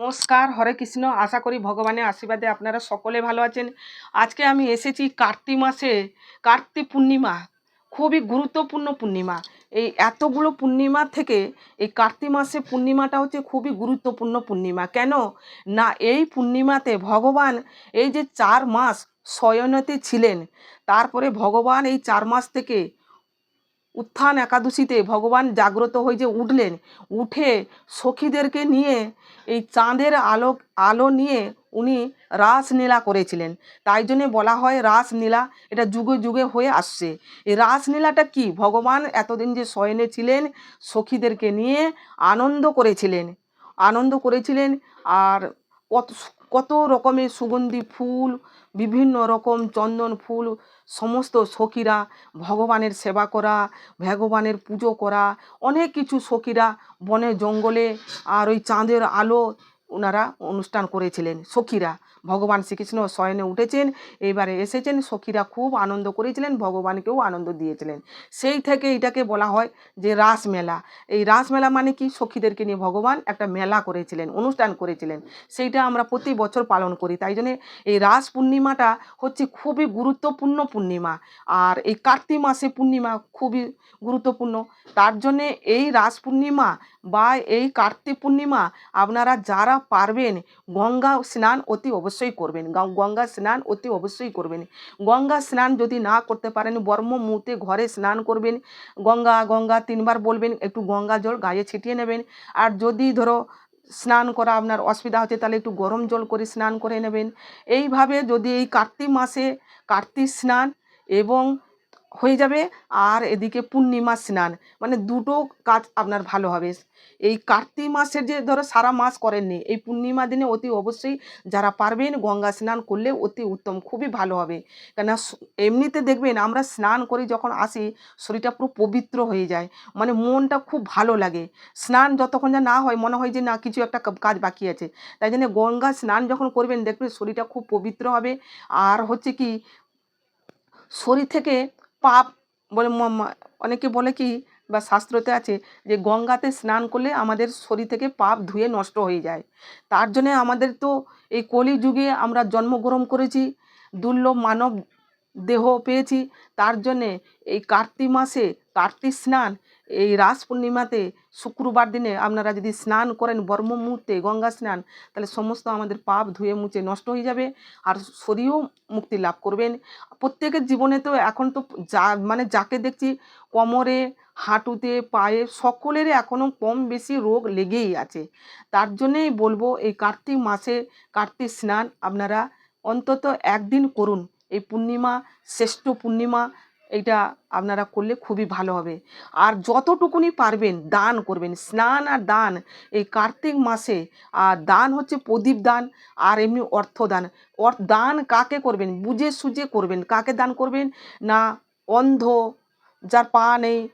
নমস্কার, হরে কৃষ্ণ। আশা করি ভগবানের আশীর্বাদে আপনারা সকলে ভালো আছেন। আজকে আমি এসেছি কার্তিক মাসে, কার্তিক পূর্ণিমা, খুবই গুরুত্বপূর্ণ পূর্ণিমা। এই এতগুলো পূর্ণিমা থেকে এই কার্তিক মাসে পূর্ণিমাটা হচ্ছে খুবই গুরুত্বপূর্ণ পূর্ণিমা। কেন? না, এই পূর্ণিমাতে ভগবান এই যে চার মাস শয়নতে ছিলেন, তারপরে ভগবান এই চার মাস থেকে উত্থান একাদশীতে ভগবান জাগ্রত হয়ে যে উঠলেন, উঠে সখীদেরকে নিয়ে এই চাঁদের আলো আলো নিয়ে উনি রাসলীলা করেছিলেন। তাই জন্যে বলা হয় রাসলীলা এটা যুগে যুগে হয়ে আসছে। এই রাসলীলাটা কি? ভগবান এতদিন যে শয়নে ছিলেন, সখীদেরকে নিয়ে আনন্দ করেছিলেন। আনন্দ করেছিলেন আর কত কত রকমের সুগন্ধি ফুল, বিভিন্ন রকম চন্দন ফুল সমস্ত সখীরা ভগবানের সেবা করা, ভগবানের পুজো করা, অনেক কিছু সখীরা বনে জঙ্গলে আর ওই চাঁদের আলো ওনারা অনুষ্ঠান করেছিলেন, সখীরা। ভগবান শ্রীকৃষ্ণ শয়নে উঠেছেন, এবারে এসেছেন। সখীরা খুব আনন্দ করেছিলেন, ভগবানকেও আনন্দ দিয়েছিলেন। সেই থেকে এটাকে বলা হয় যে রাসমেলা এই রাসমেলা মানে কি? সখীদেরকে নিয়ে ভগবান একটা মেলা করেছিলেন, অনুষ্ঠান করেছিলেন। সেইটা আমরা প্রতি বছর পালন করি। তাই জন্যে এই রাস পূর্ণিমাটা হচ্ছে খুবই গুরুত্বপূর্ণ পূর্ণিমা। আর এই কার্তিক মাসে পূর্ণিমা খুবই গুরুত্বপূর্ণ। তার জন্যে এই রাস পূর্ণিমা বা এই কার্তিক পূর্ণিমা আপনারা যারা পারবেন গঙ্গা স্নান অতি অবশ্যই করবেন। গঙ্গা স্নান অতি অবশ্যই করবেন। গঙ্গা স্নান যদি না করতে পারেন, বর্ম মুহূর্তে ঘরে স্নান করবেন। গঙ্গা গঙ্গা তিনবার বলবেন, একটু গঙ্গা জল গায়ে ছিটিয়ে নেবেন। আর যদি ধরো স্নান করা আপনার অসুবিধা হচ্ছে, তাহলে একটু গরম জল করে স্নান করে নেবেন। এইভাবে যদি এই কার্তিক মাসে কার্তিক স্নান এবং হয়ে যাবে। আর এদিকে পূর্ণিমা স্নান মানে দুটো কাজ আপনার ভালো হবে। এই কার্তিক মাসের যে ধরো সারা মাস করেননি, এই পূর্ণিমা দিনে অতি অবশ্যই যারা পারবেন গঙ্গা স্নান করলে অতি উত্তম, খুবই ভালো হবে। কেন এমনিতে দেখবেন আমরা স্নান করে যখন আসি, শরীরটা পুরো পবিত্র হয়ে যায় মানে মনটা খুব ভালো লাগে। স্নান যতক্ষণ যা না হয়, মনে হয় যে না, কিছু একটা কাজ বাকি আছে। তাই জন্য গঙ্গা স্নান যখন করবেন, দেখবেন শরীরটা খুব পবিত্র হবে। আর হচ্ছে কি, শরীর থেকে পাপ বলে অনেকে বলে কি বা শাস্ত্রতে আছে যে গঙ্গাতে স্নান করলে আমাদের শরীর থেকে পাপ ধুয়ে নষ্ট হয়ে যায়। তার জন্যে আমাদের তো এই কলিযুগে আমরা জন্মগ্রহণ করেছি। দুর্লভ মানব দেহ পেয়েছি। তার জন্যে এই কার্তিক মাসে কার্তিক স্নান, এই রাস পূর্ণিমাতে শুক্রবার দিনে আপনারা যদি স্নান করেন বর্ম মুহূর্তে গঙ্গা স্নান, তাহলে সমস্ত আমাদের পাপ ধুয়ে মুছে নষ্ট হয়ে যাবে আর শরীরও মুক্তি লাভ করবেন। প্রত্যেকের জীবনে তো এখন তো যা মানে যাকে দেখছি কোমরে, হাঁটুতে, পায়ে সকলেরই এখনও কম বেশি রোগ লেগেই আছে। তার জন্যেই বলব এই কার্তিক মাসে কার্তিক স্নান আপনারা অন্তত একদিন করুন। এই পূর্ণিমা, শ্রেষ্ঠ পূর্ণিমা, এইটা আপনারা করলে খুবই ভালো হবে। আর যতটুকুনি পারবেন দান করবেন, স্নান আর দান, এই কার্তিক মাসে, আর দান হচ্ছে প্রদীপ দান, আর এমনি অর্থ দান। দান কাকে করবেন? বুঝে সুঝে করবেন। কাকে দান করবেন? না, অন্ধ, যার পা নেই,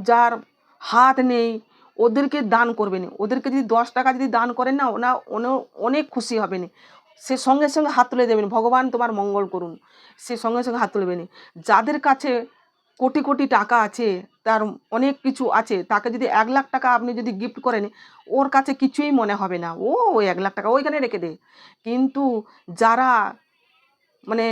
যার হাত নেই, ওদেরকে দান করবেন। ওদেরকে যদি দশ টাকা যদি দান করেন না ওনা- অনেক খুশি হবেন। সে সঙ্গে সঙ্গে হাত তুলে দেবেন। ভগবান তোমার মঙ্গল করুন। সে সঙ্গে সঙ্গে হাত তুলবেন। যাদের কাছে কোটি কোটি টাকা আছে, তার অনেক কিছু আছে, তাকে যদি এক লাখ টাকা আপনি যদি গিফট করেন, ওর কাছে কিছুই মনে হবে না। ও ওই এক লাখ টাকা ওইখানে রেখে দে। কিন্তু যারা মানে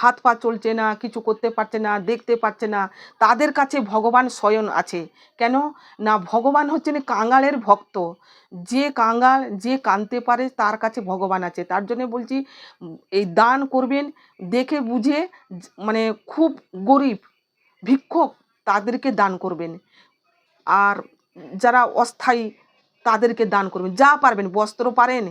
হাত পা চলছে না, কিছু করতে পারছে না, দেখতে পারছে না, তাদের কাছে ভগবান স্বয়ং আছে। কেন? না, ভগবান হচ্ছেন কাঙালের ভক্ত। যে কাঙাল, যে কানতে পারে তার কাছে ভগবান আছে। তার জন্য বলছি, এই দান করবেন, দেখে বুঝে মানে খুব গরিব, ভিক্ষুক, তাদেরকে দান করবেন। আর যারা অস্থায়ী, তাদেরকে দান করবেন। যা পারবেন, বস্ত্র পারেন,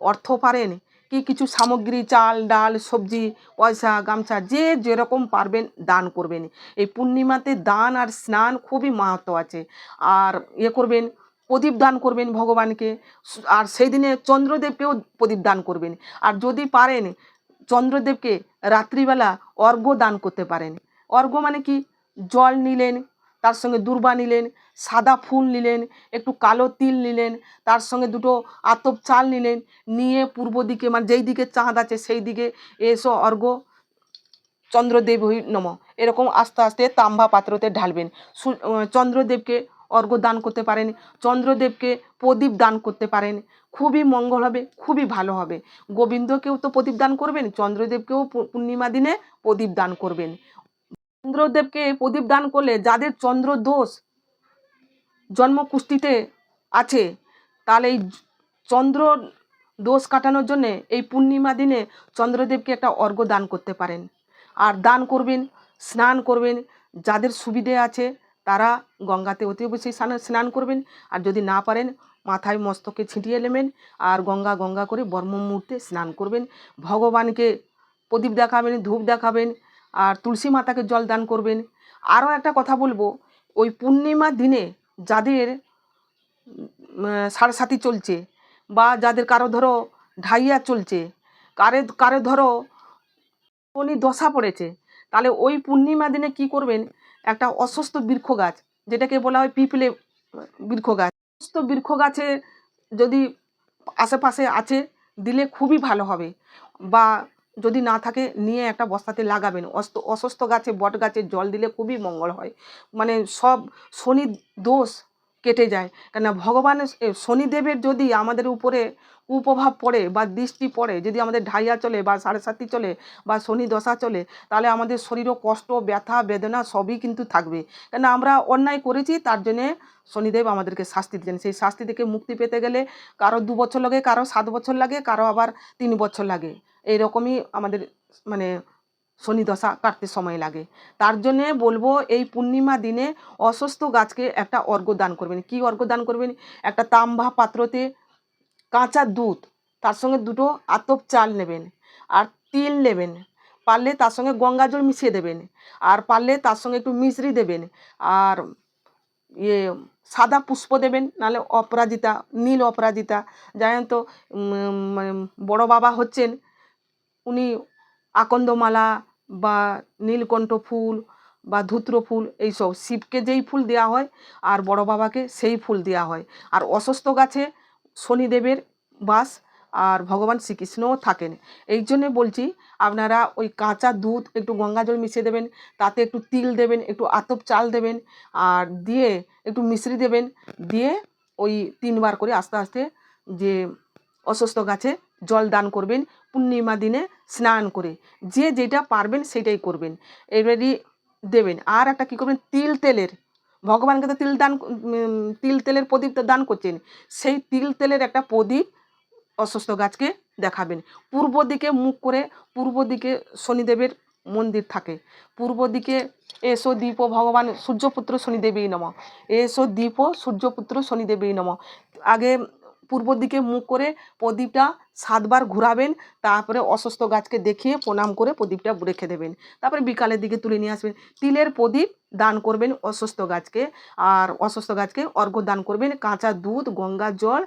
অর্থ পারেন কি কিছু সামগ্রী, চাল, ডাল, সবজি, পয়সা, গামছা, যে যেরকম পারবেন দান করবেন। এই পূর্ণিমাতে দান আর স্নান খুবই মাহাত্ম আছে। আর ইয়ে করবেন, প্রদীপ দান করবেন ভগবানকে। আর সেই দিনে চন্দ্রদেবকেও প্রদীপ দান করবেন। আর যদি পারেন, চন্দ্রদেবকে রাত্রিবেলা অর্ঘ্য দান করতে পারেন। অর্ঘ্য মানে কি? জল নিলেন তার সঙ্গে দূর্বা নিলেন, সাদা ফুল নিলেন, একটু কালো তিল নিলেন, তার সঙ্গে দুটো আতপ চাল নিলেন, নিয়ে পূর্ব দিকে মানে যেই দিকে চাঁদ আছে সেই দিকে এসো অর্ঘ্য চন্দ্রদেব নম। এরকম আস্তে আস্তে তাম্বা পাত্রতে ঢালবেন। চন্দ্রদেবকে অর্ঘ্য দান করতে পারেন, চন্দ্রদেবকে প্রদীপ দান করতে পারেন। খুবই মঙ্গল হবে, খুবই ভালো হবে। গোবিন্দকেও তো প্রদীপ দান করবেন, চন্দ্রদেবকেও পূর্ণিমা দিনে প্রদীপ দান করবেন। চন্দ্রদেবকে প্রদীপ দান করলে যাদের চন্দ্র দোষ জন্ম কুষ্টিতে আছে, তাহলে এই চন্দ্র দোষ কাটানোর জন্যে এই পূর্ণিমা দিনে চন্দ্রদেবকে একটা অর্ঘ্য দান করতে পারেন। আর দান করবেন, স্নান করবেন, যাদের সুবিধে আছে তারা গঙ্গাতে অতি অবশ্যই স্নান স্নান করবেন। আর যদি না পারেন, মাথায় মস্তকে ছিটিয়ে নেবেন আর গঙ্গা গঙ্গা করে বর্ম মুহূর্তে স্নান করবেন। ভগবানকে প্রদীপ দেখাবেন, ধূপ দেখাবেন আর তুলসী মাতাকে জল দান করবেন। আরও একটা কথা বলব, ওই পূর্ণিমা দিনে যাদের সাড়ে চলছে বা যাদের কারও ধরো ঢাইয়া চলছে, কারে, কারও ধরো শনি দশা পড়েছে, তাহলে ওই পূর্ণিমা দিনে কি করবেন? একটা অসুস্থ বৃক্ষ গাছ, যেটাকে বলা হয় পিপলে বৃক্ষ গাছ। অসুস্থ বৃক্ষ গাছে যদি আশেপাশে আছে, দিলে খুবই ভালো হবে। বা যদি না থাকে নিয়ে একটা বস্তাতে লাগাবেন। অস্ত অসুস্থ গাছে বট গাছে জল দিলে খুবই মঙ্গল হয়। মানে সব শনির দোষ কেটে যায়। কেন ভগবানের শনিদেবের যদি আমাদের উপরে কুপ্রভাব পড়ে বা দৃষ্টি পড়ে, যদি আমাদের ঢাইয়া চলে বা সাড়ে সাতি চলে বা শনি দশা চলে, তাহলে আমাদের শরীরও কষ্ট, ব্যথা, বেদনা সবই কিন্তু থাকবে। কেন আমরা অন্যায় করেছি, তার জন্যে শনিদেব আমাদেরকে শাস্তি দিচ্ছেন সেই শাস্তি থেকে মুক্তি পেতে গেলে কারও দু বছর লাগে, কারও সাত বছর লাগে, কারও আবার তিন বছর লাগে। এইরকমই আমাদের মানে শনি দশা কাটতে সময় লাগে। তার জন্যে বলব এই পূর্ণিমা দিনে অসুস্থ গাছকে একটা অর্ঘ্য দান করবেন। কি অর্ঘ্য দান করবেন? একটা তাম্বা পাত্রতে কাঁচা দুধ, তার সঙ্গে দুটো আতপ চাল নেবেন আর তিল নেবেন। পারলে তার সঙ্গে গঙ্গা জল মিশিয়ে দেবেন আর পারলে তার সঙ্গে একটু মিশ্রি দেবেন আর ইয়ে সাদা পুষ্প দেবেন, নাহলে অপরাজিতা, নীল অপরাজিতা। জানেন তো মানে বড় বাবা হচ্ছেন, উনি আকন্দমালা বা নীলকণ্ঠ ফুল বা ধুত্র ফুল, এইসব শিবকে যেই ফুল দেওয়া হয় আর বড় বাবাকে সেই ফুল দেওয়া হয়। আর অসুস্থ গাছে শনিদেবের বাস আর ভগবান শ্রীকৃষ্ণও থাকেন। এই জন্যে বলছি, আপনারা ওই কাঁচা দুধ একটু গঙ্গা জল মিশিয়ে দেবেন, তাতে একটু তিল দেবেন, একটু আতপ চাল দেবেন আর দিয়ে একটু মিশ্রি দেবেন, দিয়ে ওই তিনবার করে আস্তে আস্তে যে অসুস্থ গাছে জল দান করবেন, পূর্ণিমা দিনে স্নান করে। যে যেটা পারবেন সেটাই করবেন। এবারই দেবেন। আর একটা কী করবেন? তিল তেলের। ভগবানকে তো তিল দান তিল তেলের প্রদীপ দান করছেন। সেই তিল তেলের একটা প্রদীপ অসুস্থ গাছকে দেখাবেন। পূর্ব দিকে মুখ করে, পূর্ব দিকে শনিদেবের মন্দির থাকে। পূর্ব দিকে এসো দীপ, ভগবান সূর্যপুত্র শনিদেবী নম। এসো দীপ, সূর্যপুত্র শনিদেবী নম। আগে পূর্ব দিকে মুখ করে প্রদীপটা সাতবার ঘোরাবেন, তারপরে অসুস্থ গাছকে দেখিয়ে প্রণাম করে প্রদীপটা রেখে দেবেন। তারপরে বিকালের দিকে তুলে নিয়ে আসবেন। তিলের প্রদীপ দান করবেন অসুস্থ গাছকে, আর অসুস্থ গাছকে অর্ঘ্য দান করবেন কাঁচা দুধ, গঙ্গা জল,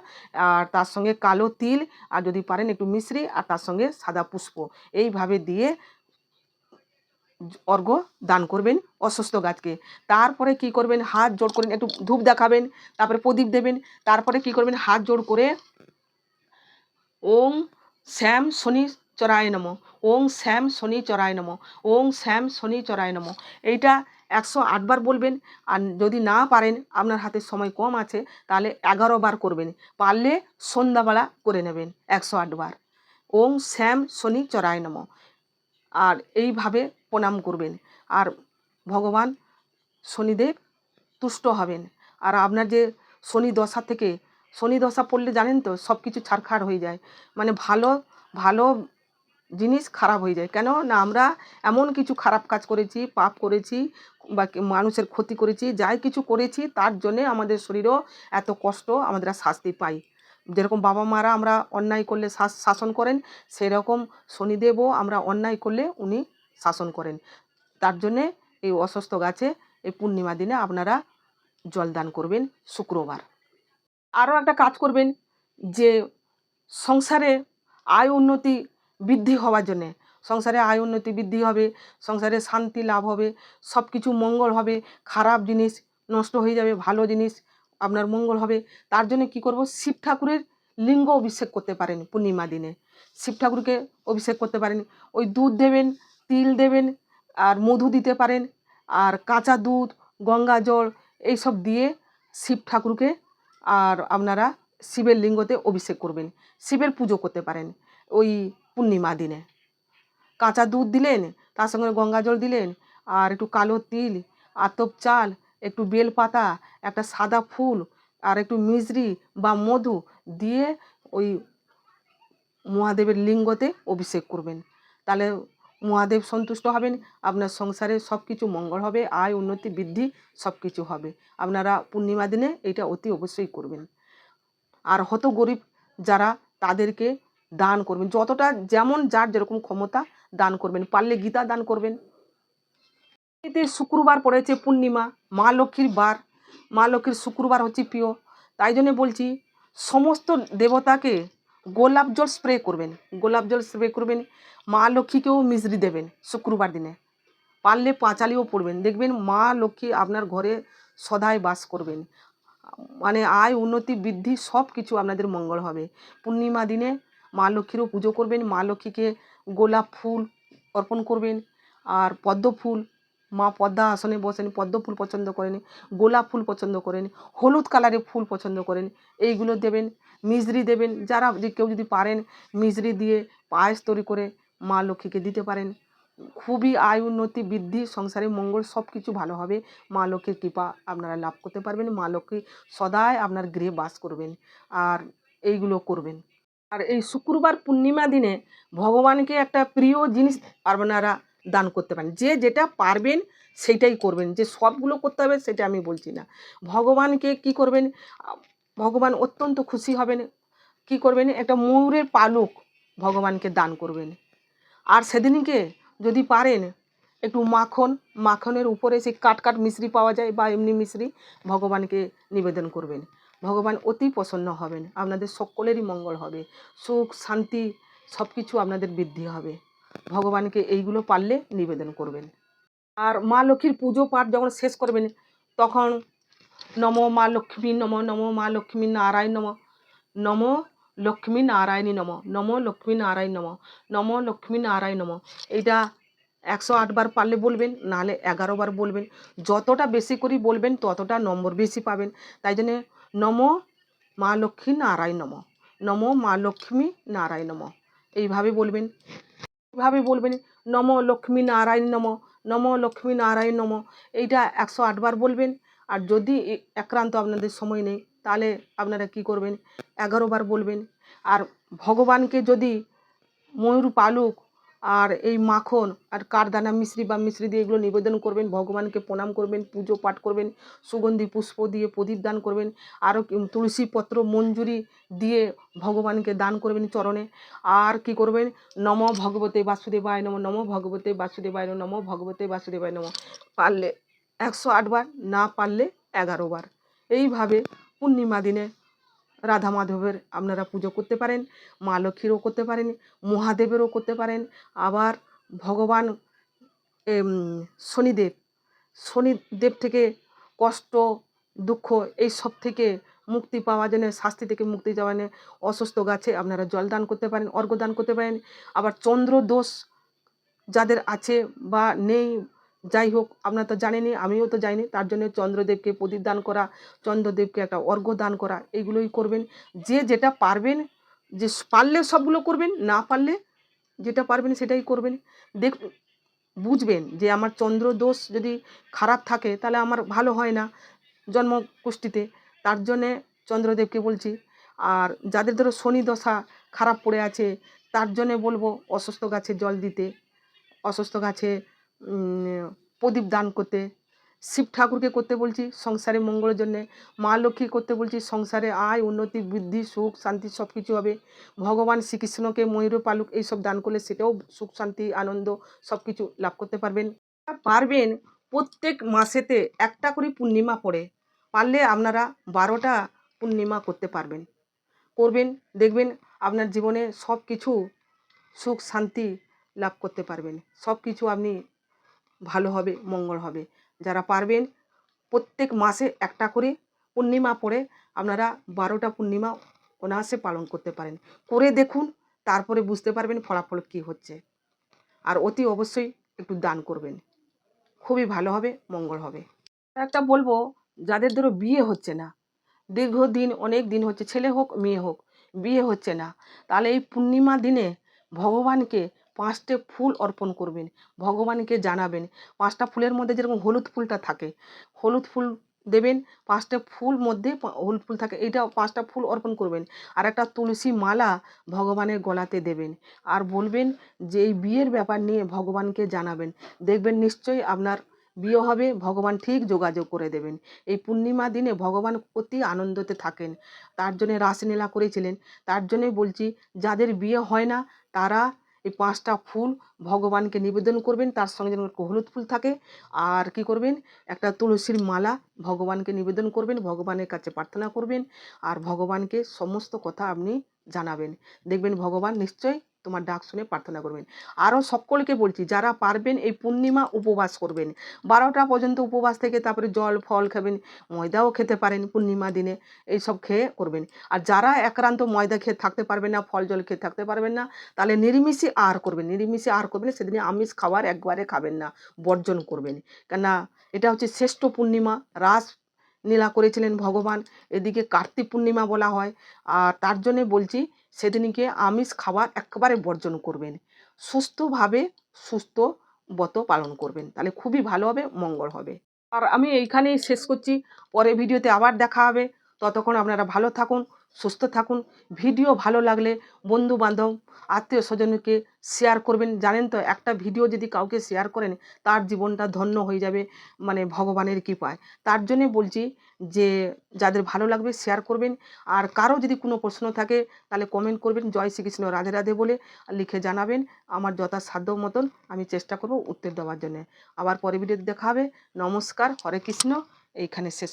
আর তার সঙ্গে কালো তিল, আর যদি পারেন একটু মিশ্রি, আর তার সঙ্গে সাদা পুষ্প। এইভাবে দিয়ে অর্ঘ্য দান করবেন অসুস্থ গাছকে। তারপরে কি করবেন? হাত জোড় করেন, একটু ধূপ দেখাবেন, তারপরে প্রদীপ দেবেন, তারপরে কি করবেন? হাত জোড় করে ওং শ্যাম শনি চরায় নম। ওং শ্যাম শনি চরায় নম। ওং শ্যাম শনি চরায় নম। এইটা একশো আটবার বলবেন। আর যদি না পারেন, আপনার হাতে সময় কম আছে, তাহলে এগারো বার করবেন। পারলে সন্ধ্যাবেলা করে নেবেন একশো আটবার ওং শ্যাম শনি চরায় নম। আর এইভাবে প্রণাম করবেন। আর ভগবান শনিদেব তুষ্ট হবেন। আর আপনার যে শনি দশা থেকে, শনি দশা পড়লে জানেন তো সব কিছু ছাড়খাড় হয়ে যায়। মানে ভালো ভালো জিনিস খারাপ হয়ে যায়। কেন না, আমরা এমন কিছু খারাপ কাজ করেছি, পাপ করেছি, বা মানুষের ক্ষতি করেছি, যাই কিছু করেছি, তার জন্যে আমাদের শরীরও এত কষ্ট, আমাদের শাস্তি পাই। যেরকম বাবা মারা আমরা অন্যায় করলে শাস- শাসন করেন, সেরকম শনিদেবও আমরা অন্যায় করলে উনি শাসন করেন। তার জন্যে এই অসুস্থ গাছে এই পূর্ণিমা দিনে আপনারা জলদান করবেন শুক্রবার। আরও একটা কাজ করবেন যে সংসারে আয় উন্নতি বৃদ্ধি হওয়ার জন্যে, সংসারে আয় উন্নতি বৃদ্ধি হবে, সংসারে শান্তি লাভ হবে সব কিছু মঙ্গল হবে, খারাপ জিনিস নষ্ট হয়ে যাবে, ভালো জিনিস আপনার মঙ্গল হবে। তার জন্য কি করব? শিব ঠাকুরের লিঙ্গ অভিষেক করতে পারেন পূর্ণিমা দিনে। শিব ঠাকুরকে অভিষেক করতে পারেন। ওই দুধ দেবেন তিল দেবেন আর মধু দিতে পারেন আর কাঁচা দুধ, গঙ্গা জল এইসব দিয়ে শিব ঠাকুরকে আর আপনারা শিবের লিঙ্গতে অভিষেক করবেন। শিবের পুজো করতে পারেন ওই পূর্ণিমা দিনে। কাঁচা দুধ দিলেন, তার সঙ্গে গঙ্গা জল দিলেন আর একটু কালো তিল, আতপ চাল, একটু বেল পাতা একটা সাদা ফুল আর একটু মিছরি বা মধু দিয়ে ওই মহাদেবের লিঙ্গতে অভিষেক করবেন। তাহলে মহাদেব সন্তুষ্ট হবেন, আপনার সংসারে সব কিছু মঙ্গল হবে, আয় উন্নতি, বৃদ্ধি সব কিছু হবে। আপনারা পূর্ণিমা দিনে এটা অতি অবশ্যই করবেন। আর হত গরিব যারা, তাদেরকে দান করবেন। যতটা যেমন যার যেরকম ক্ষমতা দান করবেন, পারলে গীতা দান করবেন। এতে শুক্রবার পড়েছে পূর্ণিমা, মা লক্ষ্মীর বার। মা লক্ষ্মীর শুক্রবার হচ্ছে প্রিয়। তাই জন্য বলছি, সমস্ত দেবতাকে গোলাপ জল স্প্রে করবেন। গোলাপ জল স্প্রে করবেন। মা লক্ষ্মীকেও মিশ্রি দেবেন শুক্রবার দিনে। পারলে পাঁচালিও পড়বেন। দেখবেন মা লক্ষ্মী আপনার ঘরে সদাই বাস করবেন। মানে আয়, উন্নতি, বৃদ্ধি সব কিছু আপনাদের মঙ্গল হবে। পূর্ণিমা দিনে মা লক্ষ্মীরও পুজো করবেন। মা লক্ষ্মীকে গোলাপ ফুল অর্পণ করবেন। আর পদ্ম ফুল মা পদ্মা আসনে বসেন পদ্ম ফুল পছন্দ করেন, গোলাপ ফুল পছন্দ করেন, হলুদ কালারের ফুল পছন্দ করেন, এইগুলো দেবেন মিজরি দেবেন। যারা কেউ যদি পারেন মিজরি দিয়ে পায়েস তৈরি করে মা লক্ষ্মীকে দিতে পারেন। খুবই আয়, উন্নতি, বৃদ্ধি, সংসারে মঙ্গল সব কিছু ভালো হবে। মা লক্ষ্মীর কৃপা আপনারা লাভ করতে পারবেন। মা লক্ষ্মী সদায় আপনার গৃহে বাস করবেন আর এইগুলো করবেন। আর এই শুক্রবার পূর্ণিমা দিনে ভগবানকে একটা প্রিয় জিনিস আপনারা দান করতে পারেন। যে যেটা পারবেন সেটাই করবেন। যে সবগুলো করতে হবে সেটা আমি বলছি না। ভগবানকে কি করবেন? ভগবান অত্যন্ত খুশি হবেন। কি করবেন? একটা ময়ূরের পালক ভগবানকে দান করবেন। আর সেদিনকে যদি পারেন, একটু মাখন, মাখনের উপরে সেই কাট কাট মিশ্রি পাওয়া যায় বা এমনি মিশ্রি, ভগবানকে নিবেদন করবেন। ভগবান অতি প্রসন্ন হবেন, আপনাদের সকলেরই মঙ্গল হবে, সুখ, শান্তি সব কিছু আপনাদের বৃদ্ধি হবে। ভগবানকে এইগুলো পারলে নিবেদন করবেন। আর মা লক্ষ্মীর পুজো পাঠ যখন শেষ করবেন, তখন নম মা লক্ষ্মী নম নম মা লক্ষ্মী নারায়ণ নম নম লক্ষ্মী নারায়ণী নম। নম লক্ষ্মী নারায়ণ নম। নম লক্ষ্মী নারায়ণ নম। এইটা একশো আটবার পারলে বলবেন, নাহলে এগারো বার বলবেন। যতটা বেশি করে বলবেন, ততটা নম্বর বেশি পাবেন। তাই জন্যে নম মা লক্ষ্মী নারায়ণ নম। নম মা লক্ষ্মী নারায়ণ নম। এইভাবে বলবেন। এইভাবে বলবেন, নম লক্ষ্মী নারায়ণ নম। নম লক্ষ্মী নারায়ণ নম। এইটা একশো আটবার বলবেন। আর যদি একান্ত আপনাদের সময় নেই, তাহলে আপনারা কি করবেন? এগারো বার বলবেন। আর ভগবানকে যদি ময়ূর পালুক আর এই মাখন আর কাঠদানা মিশ্রি বা মিশ্রি দিয়ে এগুলো নিবেদন করবেন, ভগবানকে প্রণাম করবেন, পুজো পাঠ করবেন, সুগন্ধি পুষ্প দিয়ে প্রদীপ দান করবেন আরও তুলসী পত্র, মঞ্জুরি দিয়ে ভগবানকে দান করবেন চরণে। আর কি করবেন? নম ভগবতে বাসুদেবায় নম নম ভগবতে বাসুদেবায় নম ভগবতে বাসুদেবায় নম। পারলে একশো আটবার না পারলে এগারো বার। এইভাবে পূর্ণিমা দিনে রাধা মাধবের আপনারা পুজো করতে পারেন, মা লক্ষ্মীরও করতে পারেন, মহাদেবেরও করতে পারেন, আবার ভগবান শনিদেব শনিদেব থেকে কষ্ট, দুঃখ, এই সব থেকে মুক্তি পাওয়ার জন্য, শাস্তি থেকে মুক্তি যাওয়ার জন্য অসুস্থ গাছে আপনারা জল দান করতে পারেন অর্ঘ দান করতে পারেন। আবার চন্দ্র দোষ যাদের আছে বা নেই যাই হোক আপনারা তো জানেনই আমিও তো জানি তার জন্য চন্দ্রদেবকে প্রদীপ দান করা, চন্দ্রদেবকে একটা অর্ঘ্য দান করা এগুলোই করবেন। যে যেটা পারবেন, যে পারলে সবগুলো করবেন, না পারলে যেটা পারবেন সেটাই করবেন। দেখ, বুঝবেন যে আমার চন্দ্র দোষ যদি খারাপ থাকে, তাহলে আমার ভালো হয় না জন্ম কুষ্টিতে তার জন্যে চন্দ্রদেবকে বলছি, আর যাদের ধরো শনি দশা খারাপ পড়ে আছে, তার জন্যে বলব, অসুস্থ গাছে জল দিতে, অসুস্থ গাছে প্রদীপ দান করতে, শিব ঠাকুরকে করতে বলছি, সংসারে মঙ্গলের জন্যে, মা লক্ষ্মী করতে বলছি, সংসারে আয়, উন্নতি, বৃদ্ধি, সুখ, শান্তি সব কিছু হবে। ভগবান শ্রীকৃষ্ণকে ময়ূর, পালুক এইসব দান করলে সেটাও সুখ, শান্তি, আনন্দ সব কিছু লাভ করতে পারবেন। পারবেন প্রত্যেক মাসেতে একটা করে পূর্ণিমা পড়ে, পারলে আপনারা বারোটা পূর্ণিমা করতে পারবেন। করবেন, দেখবেন আপনার জীবনে সব কিছু সুখ, শান্তি লাভ করতে পারবেন। সব কিছু আপনি ভালো হবে, মঙ্গল হবে। যারা পারবেন, প্রত্যেক মাসে একটা করে পূর্ণিমা পড়ে আপনারা বারোটা পূর্ণিমা অনায়াসে পালন করতে পারেন। করে দেখুন, তারপরে বুঝতে পারবেন ফলাফল কী হচ্ছে। আর অতি অবশ্যই একটু দান করবেন। খুবই ভালো হবে, মঙ্গল হবে। একটা বলব, যাদের ধরো বিয়ে হচ্ছে না, দীর্ঘদিন, অনেক দিন হচ্ছে, ছেলে হোক, মেয়ে হোক, বিয়ে হচ্ছে না, তাহলে এই পূর্ণিমা দিনে ভগবানকে পাঁচটে ফুল অর্পণ করবেন, ভগবানকে জানাবেন। পাঁচটা ফুলের মধ্যে যেরকম হলুদ ফুলটা থাকে, হলুদ ফুল দেবেন, পাঁচটা ফুল মধ্যে হলুদ ফুল থাকে, এইটা পাঁচটা ফুল অর্পণ করবেন। আর একটা তুলসী মালা ভগবানের গলাতে দেবেন আর বলবেন যে এই বিয়ের ব্যাপার নিয়ে ভগবানকে জানাবেন। দেখবেন নিশ্চয়ই আপনার বিয়ে হবে, ভগবান ঠিক যোগাযোগ করে দেবেন। এই পূর্ণিমা দিনে ভগবান অতি আনন্দতে থাকেন। তার জন্য রাসলীলা করেছিলেন। তার জন্যই বলছি, যাদের বিয়ে হয় না, তারা এই পাঁচটা ফুল ভগবানকে নিবেদন করবেন, তার সঙ্গে যেন হলুদ ফুল থাকে। আর কি করবেন? একটা তুলসীর মালা ভগবানকে নিবেদন করবেন, ভগবানের কাছে প্রার্থনা করবেন, আর ভগবানকে সমস্ত কথা আপনি জানাবেন। দেখবেন ভগবান নিশ্চয়ই তোমার ডাক শুনে প্রার্থনা করবেন। আরও সকলকে বলছি, যারা পারবেন এই পূর্ণিমা উপবাস করবেন। বারোটা পর্যন্ত উপবাস থেকে তারপরে জল, ফল খাবেন, ময়দাও খেতে পারেন পূর্ণিমা দিনে এইসব খেয়ে করবেন। আর যারা একান্ত ময়দা খেয়ে থাকতে পারবেন না, ফল, জল খেয়ে থাকতে পারবেন না, তাহলে নিরামিষই আর করবেন। নিরামিষে আর করবেন সেদিনে আমিষ খাবার একবারে খাবেন না, বর্জন করবেন। কেননা এটা হচ্ছে শ্রেষ্ঠ পূর্ণিমা, রাস নীলা করেছিলেন ভগবান, এদিকে কার্তিক পূর্ণিমা বলা হয়। আর তার জন্যে বলছি সেদিনকে আমিষ খাবার একেবারে বর্জন করবেন। সুস্থভাবে সুস্থ ব্রত পালন করবেন। তাহলে খুবই ভালো হবে, মঙ্গল হবে। আর আমি এইখানেই শেষ করছি। পরে ভিডিওতে আবার দেখা হবে। ততক্ষণ আপনারা ভালো থাকুন সুস্থ থাকুন। ভিডিও ভালো লাগলে বন্ধু বান্ধব আত্মীয় স্বজনকে শেয়ার করবেন। জানেন তো, একটা ভিডিও যদি কাউকে শেয়ার করেন, তার জীবনটা ধন্য হয়ে যাবে মানে ভগবানের কৃপায়। তার জন্যে বলছি যে, যাদের ভালো লাগবে শেয়ার করবেন। আর কারও যদি কোনো প্রশ্ন থাকে, তাহলে কমেন্ট করবেন। জয় শ্রীকৃষ্ণ, রাধে রাধে বলে লিখে জানাবেন। আমার যথাসাধ্য মতন আমি চেষ্টা করব উত্তর দেওয়ার জন্য। আবার পরে ভিডিওতে দেখা হবে। নমস্কার, হরে কৃষ্ণ। এইখানে শেষ